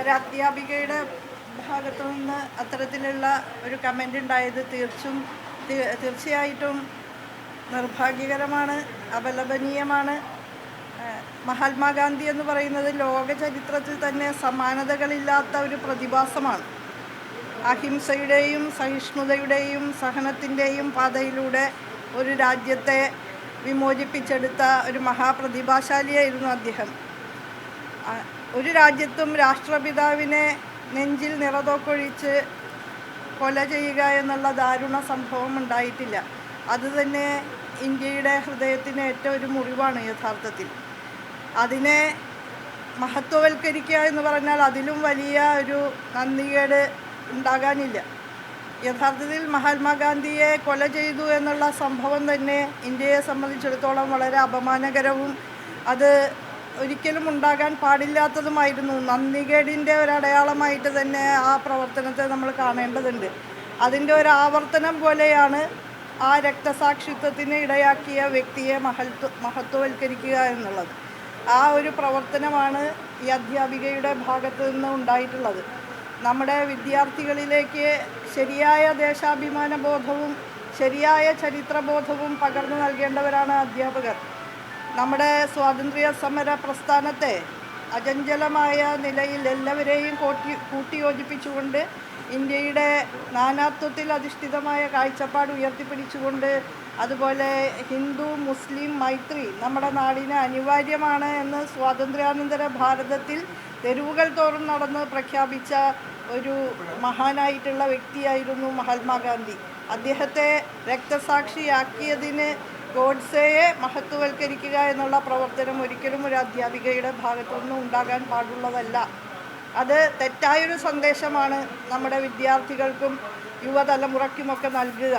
ഒരധ്യാപികയുടെ ഭാഗത്തു നിന്ന് അത്തരത്തിലുള്ള ഒരു കമന്റ് ഉണ്ടായത് തീർച്ചും തീർച്ചയായിട്ടും നിർഭാഗ്യകരമാണ് അപലപനീയമാണ്. മഹാത്മാഗാന്ധി എന്ന് പറയുന്നത് ലോക ചരിത്രത്തിൽ തന്നെ സമാനതകളില്ലാത്ത ഒരു പ്രതിഭാസമാണ്. അഹിംസയുടെയും സഹിഷ്ണുതയുടെയും സഹനത്തിന്റെയും പാതയിലൂടെ ഒരു രാജ്യത്തെ വിമോചിപ്പിച്ചെടുത്ത ഒരു മഹാപ്രതിഭാശാലിയായിരുന്നു അദ്ദേഹം. ഒരു രാജ്യത്തും രാഷ്ട്രപിതാവിനെ നെഞ്ചിൽ നിറതൊക്കൊഴിച്ച് കൊല ചെയ്യുക എന്നുള്ള ദാരുണ സംഭവം ഉണ്ടായിട്ടില്ല. അതുതന്നെ ഇന്ത്യയുടെ ഹൃദയത്തിന് ഏറ്റവും ഒരു മുറിവാണ് യഥാർത്ഥത്തിൽ. അതിനെ മഹത്വവൽക്കരിക്കുക എന്ന് പറഞ്ഞാൽ അതിലും വലിയ ഒരു നന്ദികേട് ഉണ്ടാകാനില്ല. യഥാർത്ഥത്തിൽ മഹാത്മാഗാന്ധിയെ കൊല ചെയ്തു എന്നുള്ള സംഭവം തന്നെ ഇന്ത്യയെ സംബന്ധിച്ചിടത്തോളം വളരെ അപമാനകരവും അത് ഒരിക്കലും ഉണ്ടാകാൻ പാടില്ലാത്തതുമായിരുന്നു. നന്ദികേടിന്റെ ഒരടയാളമായിട്ട് തന്നെ ആ പ്രവർത്തനത്തെ നമ്മൾ കാണേണ്ടതുണ്ട്. അതിന്റെ ഒരു ആവർത്തനം പോലെയാണ് ആ രക്തസാക്ഷിത്വത്തിന് ഇടയാക്കിയ വ്യക്തിയെ മഹത്വ മഹത്വവൽക്കരിക്കുക എന്നുള്ളത്. ആ ഒരു പ്രവർത്തനമാണ് ഈ അധ്യാപികയുടെ ഭാഗത്ത് നിന്ന് ഉണ്ടായിട്ടുള്ളത്. നമ്മുടെ വിദ്യാർത്ഥികളിലേക്ക് ശരിയായ ദേശാഭിമാന ബോധവും ശരിയായ ചരിത്രബോധവും പകർന്നു നൽകേണ്ടവരാണ് അധ്യാപകർ. നമ്മുടെ സ്വാതന്ത്ര്യ സമര പ്രസ്ഥാനത്തെ അചഞ്ചലമായ നിലയിൽ എല്ലാവരെയും കൂട്ടി കൂട്ടിയോജിപ്പിച്ചുകൊണ്ട് ഇന്ത്യയുടെ നാനാത്വത്തിൽ അധിഷ്ഠിതമായ കാഴ്ചപ്പാട് ഉയർത്തിപ്പിടിച്ചുകൊണ്ട് അതുപോലെ ഹിന്ദു മുസ്ലിം മൈത്രി നമ്മുടെ നാടിന് അനിവാര്യമാണ് എന്ന് സ്വാതന്ത്ര്യാനന്തര ഭാരതത്തിൽ തെരുവുകൾ തോറും നടന്ന് പ്രഖ്യാപിച്ച ഒരു മഹാനായിട്ടുള്ള വ്യക്തിയായിരുന്നു മഹാത്മാഗാന്ധി അദ്ദേഹത്തെ രക്തസാക്ഷിയാക്കിയതിന് ഗോഡ്സെയെ മഹത്വവൽക്കരിക്കുക എന്നുള്ള പ്രവർത്തനം ഒരിക്കലും ഒരു അധ്യാപികയുടെ ഭാഗത്തുനിന്നും ഉണ്ടാകാൻ പാടുള്ളതല്ല. അത് തെറ്റായൊരു സന്ദേശമാണ് നമ്മുടെ വിദ്യാർത്ഥികൾക്കും യുവതലമുറയ്ക്കുമൊക്കെ നൽകുക.